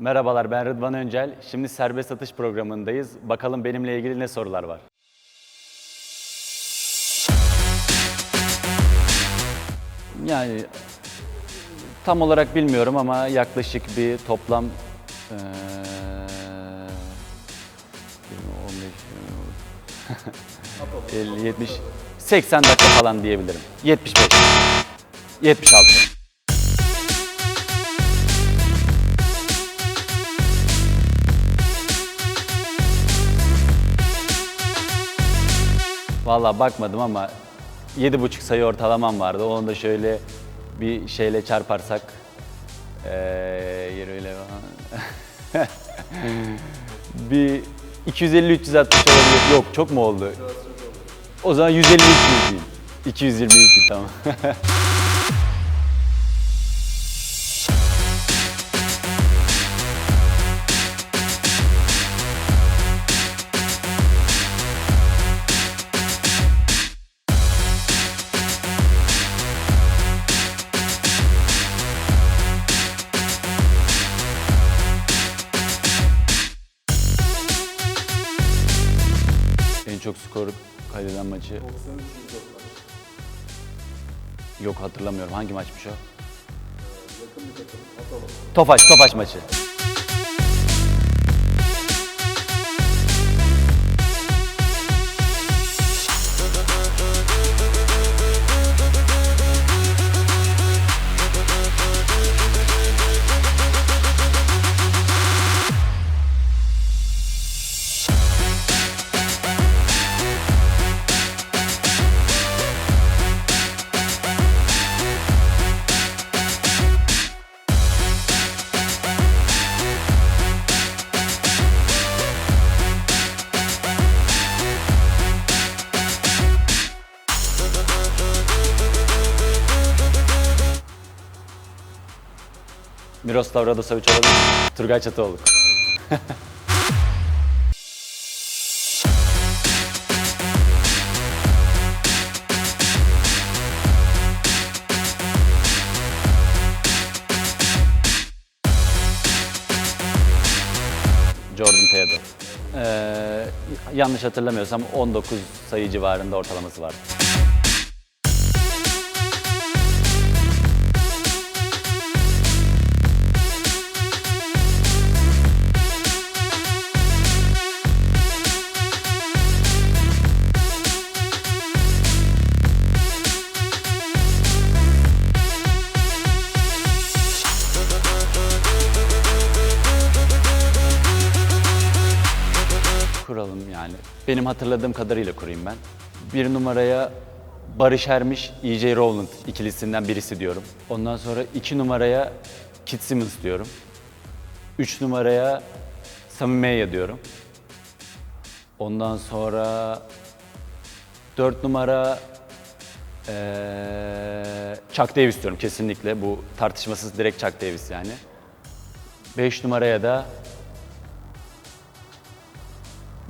Merhabalar ben Rıdvan Öncel. Şimdi serbest satış programındayız. Bakalım benimle ilgili ne sorular var. Yani tam olarak bilmiyorum ama yaklaşık bir toplam eee 20, 15, 50, 70, 80 dakika falan diyebilirim. 75, 76. Vallahi bakmadım ama 7,5 sayı ortalamam vardı. Onu da şöyle bir şeyle çarparsak falan. bir 250-360 olabilir. Yok çok mu oldu? O zaman 150 200 diyeyim. 222 tamam. çok skor kaydeden maçı. Yok hatırlamıyorum. Hangi maçmış o? Tofaş, Tofaş maçı. Miroslav Radosavic olabilir. Turgay Çatıoğlu. Jordan Theodore. Ee, yanlış hatırlamıyorsam 19 sayı civarında ortalaması vardı. Yani. Benim hatırladığım kadarıyla kurayım ben. Bir numaraya Barış Ermiş, E.J. Rowland ikilisinden birisi diyorum. Ondan sonra iki numaraya Kit Simmons diyorum. Üç numaraya Sami Meya diyorum. Ondan sonra dört numara eee Chuck Davis diyorum kesinlikle. Bu tartışmasız direkt Chuck Davis yani. Beş numaraya da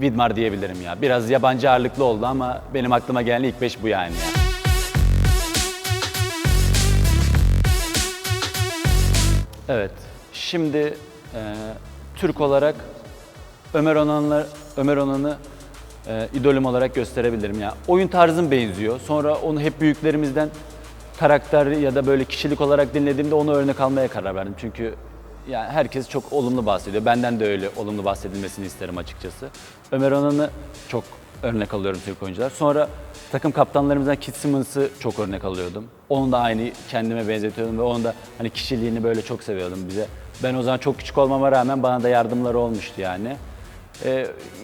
Vidmar diyebilirim ya. Biraz yabancı ağırlıklı oldu ama benim aklıma gelen ilk beş bu yani. ya. Evet. Şimdi e, Türk olarak Ömer Onan'la Ömer Onan'ı e, idolüm olarak gösterebilirim ya. Oyun tarzım benziyor. Sonra onu hep büyüklerimizden karakter ya da böyle kişilik olarak dinlediğimde onu örnek almaya karar verdim. Çünkü yani herkes çok olumlu bahsediyor. Benden de öyle olumlu bahsedilmesini isterim açıkçası. Ömer Onan'ı çok örnek alıyorum Türk oyuncular. Sonra takım kaptanlarımızdan Kit Simmons'ı çok örnek alıyordum. Onu da aynı kendime benzetiyordum ve onun da hani kişiliğini böyle çok seviyordum bize. Ben o zaman çok küçük olmama rağmen bana da yardımları olmuştu yani. Ee,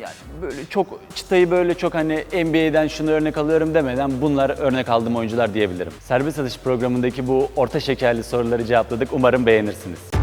yani böyle çok çıtayı böyle çok hani NBA'den şunu örnek alıyorum demeden bunlar örnek aldığım oyuncular diyebilirim. Serbest atış programındaki bu orta şekerli soruları cevapladık. Umarım beğenirsiniz.